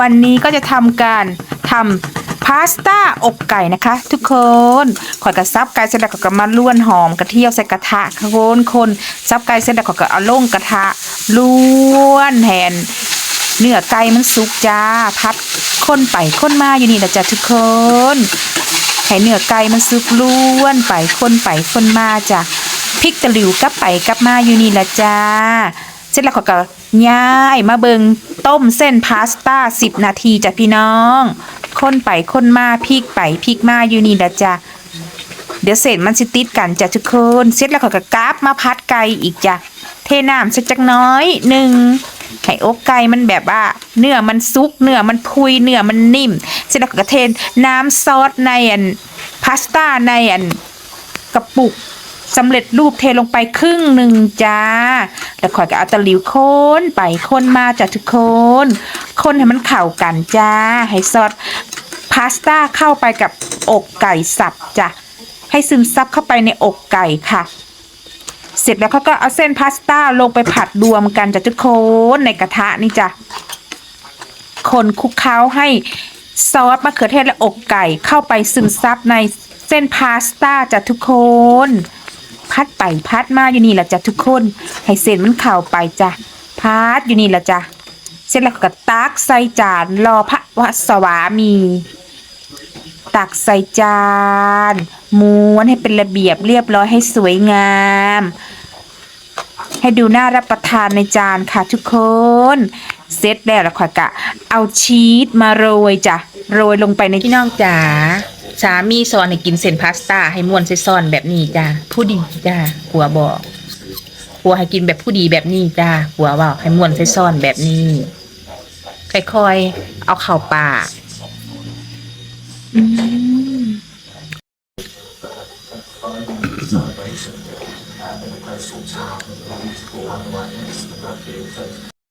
วันนี้ก็จะทำการทำพาสต้าอกไก่นะคะ ทุกคนขอยกระซับไก่เสร็จแล้วก็มาล้วนหอมกระเทียมใส่กระทะค่ะคนคนซับไก่เสร็จแล้วก็เอาลงกระทะล้วนแทนเนื้อไก่มันสุกจ้าพัดคนไปคนมาอยู่นี่แหละจ้ะทุกคนให้เนื้อไก่มันสุกล้วนไปคนไปคนมาจ้ะพริกตะหลิวกลับไปกลับมาอยู่นี่ละจ้าเสร็จแล้วเขาก็ ย้ายมาเบิงต้มเส้นพาสต้าสิบนาทีจ้ะพี่น้องคนไปคนมาพริกไปพริกมาอยู่นี่ละจ้ะเดี๋ยวเสร็จมันสิติดกันจ้ะทุกคนเสร็จแล้วขาก็กราบมาพัดไก่อีกจ้ะเทน้ำสักจักน้อยหนึ่งไข่อกไก่มันแบบว่า เนื้อมันซุกเนื้อมันพุยเนื้อมันนิ่ม เสร็จแล้วก็เทน้ำซอสในอันพาสต้าในอันกระปุก สำเร็จรูปเทลงไปครึ่งหนึ่งจ้า แล้วข่อยก็เอาตะหลิวคนไปคนมาจ้ะทุกคนคนให้มันเข้ากันจ้า ให้ซอสพาสต้าเข้าไปกับอกไก่สับจ้ะ ให้ซึมซับเข้าไปในอกไก่ค่ะ เสร็จแล้วเขาก็เอาเส้นพาสต้าลงไปผัดรวมกันจ้ะทุกคนในกระทะนี่จ้ะ คนคลุกเคล้าให้ซอสมะเขือเทศและอกไก่เข้าไปซึมซับในเส้นพาสต้าจ้ะทุกคน พัดไปพัดมาอยู่นี่แหละจ้ะทุกคน ให้เส้นมันเข้าไปจ้ะพัดอยู่นี่แหละจ้ะเสร็จแล้วก็ตักใส่จานรอพระวสวามี ตักใส่จานม้วนให้เป็นระเบียบเรียบร้อยให้สวยงาม ให้ดูน่ารับประทานในจานค่ะทุกคน เสร็จแล้วแล้วค่ะกะ เอาชีสมาโรยจ้ะโรยลงไปในพี่น้องจ๋าสามีสอนให้กินเส้นพาสต้าให้ม้วนใส่ซ่อนแบบนี้จ้ะผู้ดีจ้ะหัวบอกหัวให้กินแบบผู้ดีแบบนี้จ้ะหัวบอกให้ม้วนใส่ซ่อนแบบนี้ค่อยๆเอาเข่าปากอืม